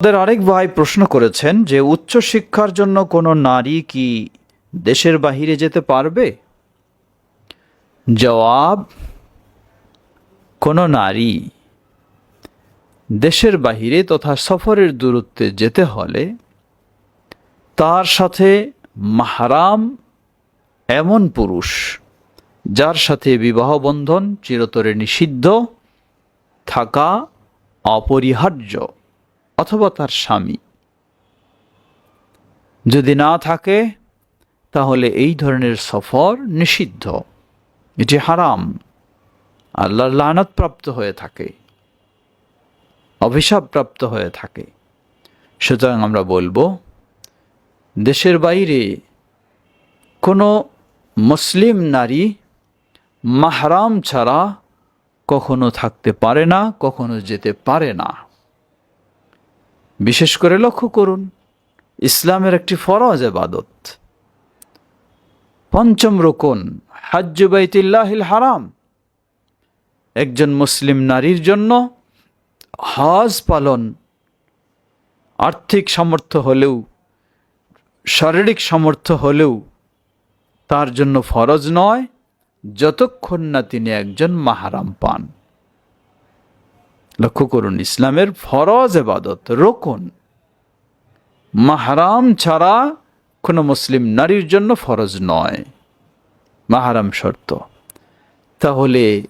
আমাদের আরেক ভাই প্রশ্ন করেছেন যে উচ্চ শিক্ষার জন্য কোনো নারী কি দেশের বাহিরে যেতে পারবে? জবাব, কোনো নারী দেশের বাহিরে তথা সফরের দূরত্বে যেতে হলে তার সাথে মাহারাম এমন পুরুষ যার সাথে বিবাহ বন্ধন চিরতরে নিষিদ্ধ থাকা অপরিহার্য। অথবা তার স্বামী। যদি না থাকে, তাহলে এই ধরনের সফর নিষিদ্ধ, এটি হারাম, আল্লাহর লানত হয়ে থাকে অভিশাপ হয়ে থাকে। সুতরাং আমরা বলব, দেশের বাইরে কোনো মুসলিম নারী মাহরাম ছাড়া কখনো থাকতে পারে না, কখনো যেতে পারে না। বিশেষ করে লক্ষ্য করুন, ইসলামের একটি ফরজ এবাদত। পঞ্চম রোকন হাজ্য বাইতুল্লাহিল হারাম। একজন মুসলিম নারীর জন্য হজ পালন আর্থিক সামর্থ্য হলেও, শারীরিক সামর্থ্য হলেও তার জন্য ফরজ নয়, যতক্ষণ না তিনি একজন মাহারাম পান। লক্ষ্য করুন, ইসলামের ফরজ এবাদত, রোকন। মাহারাম ছাড়া কোনো মুসলিম নারীর জন্য ফরজ নয়। মাহারাম শর্ত। তাহলে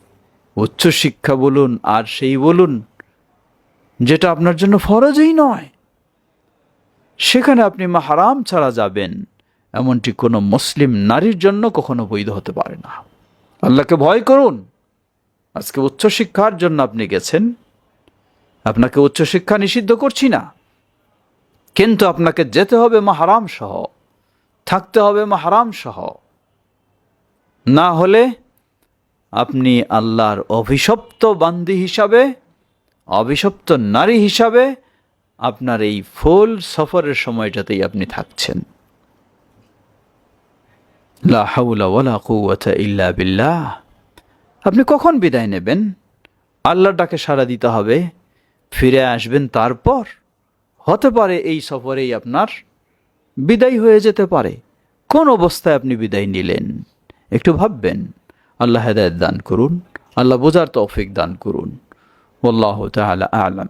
উচ্চশিক্ষা বলুন, আর সেই বলুন, যেটা আপনার জন্য ফরজই নয়। সেখানে আপনি মাহারাম ছাড়া যাবেন, এমনটি কোনো মুসলিম নারীর জন্য কখনো বৈধ হতে পারে না। আল্লাহকে ভয় করুন। আজকে উচ্চশিক্ষার জন্য আপনি গেছেন। আপনাকে উচ্চশিক্ষা নিষিদ্ধ করছি না। কিন্তু আপনাকে যেতে হবে মাহারাম সহ, থাকতে হবে মাহারাম সহ। না হলে আপনি আল্লাহর অভিশপ্ত বান্দি হিসাবে, অভিশপ্ত নারী হিসাবে আপনার এই ফুল সফরের সময়টাতেই আপনি থাকছেন। ইল্লা বিল্লাহ। আপনি কখন বিদায় নেবেন? আল্লাহর ডাকে সাড়া দিতে হবে। ফিরে আসবেন তারপর হতে পারে এই সফরেই আপনার বিদায় হয়ে যেতে পারে কোন অবস্থায় আপনি বিদায় নিলেন একটু ভাববেন আল্লাহ হেদায়ত দান করুন আল্লাহ বোঝার তৌফিক দান করুন والله تعالى أعلم